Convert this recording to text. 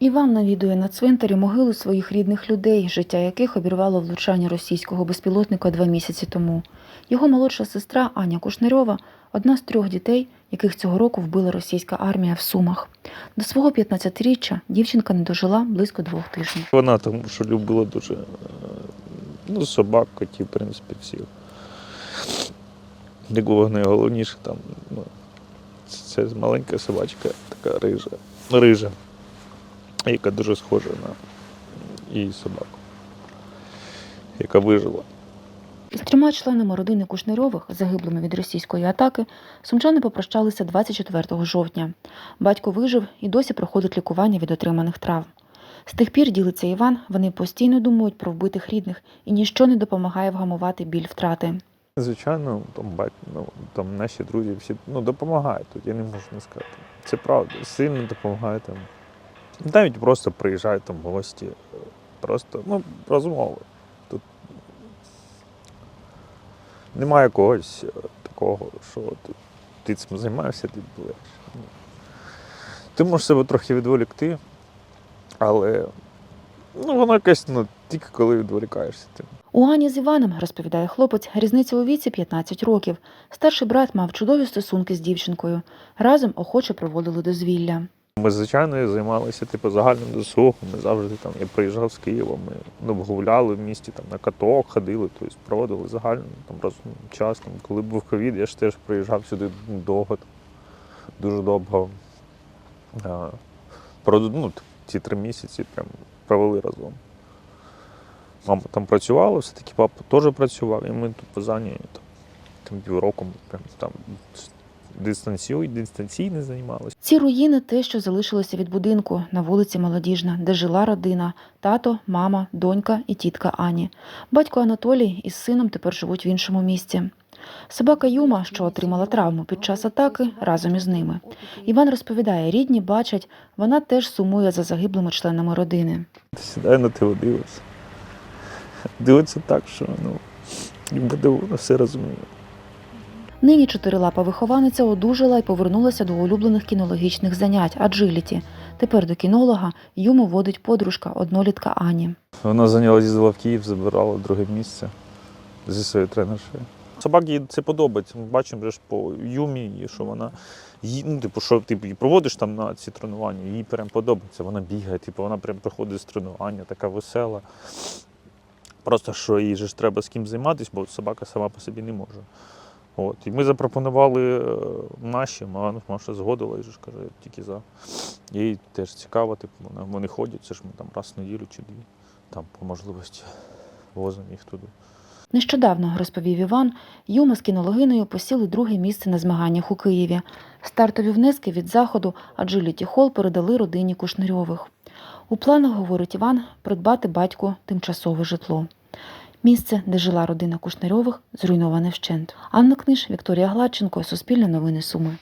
Іван навідує на цвинтарі могили своїх рідних людей, життя яких обірвало влучання російського безпілотника два місяці тому. Його молодша сестра Аня Кушнарьова одна з трьох дітей, яких цього року вбила російська армія в Сумах. До свого 15-річчя дівчинка не дожила близько двох тижнів. Вона тому що любила дуже е, ну, собак, котів, в принципі, всіх. Як було найголовніше, там, ну, це маленька собачка, така рижа, рижа, яка дуже схожа на її собаку, яка вижила. Із трьома членами родини Кушнарьових, загиблими від російської атаки, сумчани попрощалися 24 жовтня. Батько вижив і досі проходить лікування від отриманих травм. З тих пір, ділиться Іван, вони постійно думають про вбитих рідних і ніщо не допомагає вгамувати біль втрати. Звичайно, там, бать, ну, там наші друзі всі ну, допомагають тут, я не можу не сказати. Це правда, сильно допомагають там. Навіть просто приїжджають там гості. Просто ну, розмови. Тут немає когось е, такого, що ти, ти цим займаєшся, ти будеш. Ти можеш себе трохи відволікти, але ну, воно якесь ну, тільки коли відволікаєшся. Ти. У Ані з Іваном, розповідає хлопець, різниця у віці 15 років. Старший брат мав чудові стосунки з дівчинкою. Разом охоче проводили дозвілля. Ми, звичайно, займалися типу, загальним досугом. Ми завжди там, я приїжджав з Києва, ми ну, гуляли в місті, там, на каток ходили, тобто проводили загальний там, ну, час. Там, коли був ковід, я ж теж приїжджав сюди довго, там, дуже довго. А, ну, ці три місяці прям провели разом. Мама там працювала, все-таки папа теж працював, і ми тут по Зані там, там півроку прям там дистанційно, займалися. Ці руїни те, що залишилося від будинку на вулиці Молодіжна, де жила родина тато, мама, донька і тітка Ані. Батько Анатолій із сином тепер живуть в іншому місці. Собака Юма, що отримала травму під час атаки, разом із ними. Іван розповідає, рідні бачать, вона теж сумує за загиблими членами родини. Сідає на тебе дивиться. Дивиться так, що ну, ніби вона все розуміє. Нині чотирилапа вихованиця одужала і повернулася до улюблених кінологічних занять аджиліті. Тепер до кінолога Юму водить подружка, однолітка Ані. Вона зайняла їздила в Київ, забирала друге місце зі своєю тренершею. Собаки їй це подобається. Ми бачимо ж по юмі, що вона їй, ну, типу, що ти її проводиш там на ці тренування, їй прям подобається. Вона бігає, типу, вона прям приходить з тренування, така весела. Просто що їй ж треба з ким займатися, бо собака сама по собі не може. От. І ми запропонували е, наші, а Маша згодила і каже, тільки за. Їй теж цікаво, типу, вони ходять, це ж ми там раз в неділю чи дві, там по можливості возимо їх туди. Нещодавно, розповів Іван, Юма з кінологиною посіли друге місце на змаганнях у Києві. Стартові внески від заходу Аджиліті Хол передали родині Кушнарьових. У планах, говорить Іван, придбати батьку тимчасове житло. Місце, де жила родина Кушнарьових, зруйноване вщент. Анна Книж, Вікторія Гладченко, Суспільне новини Суми.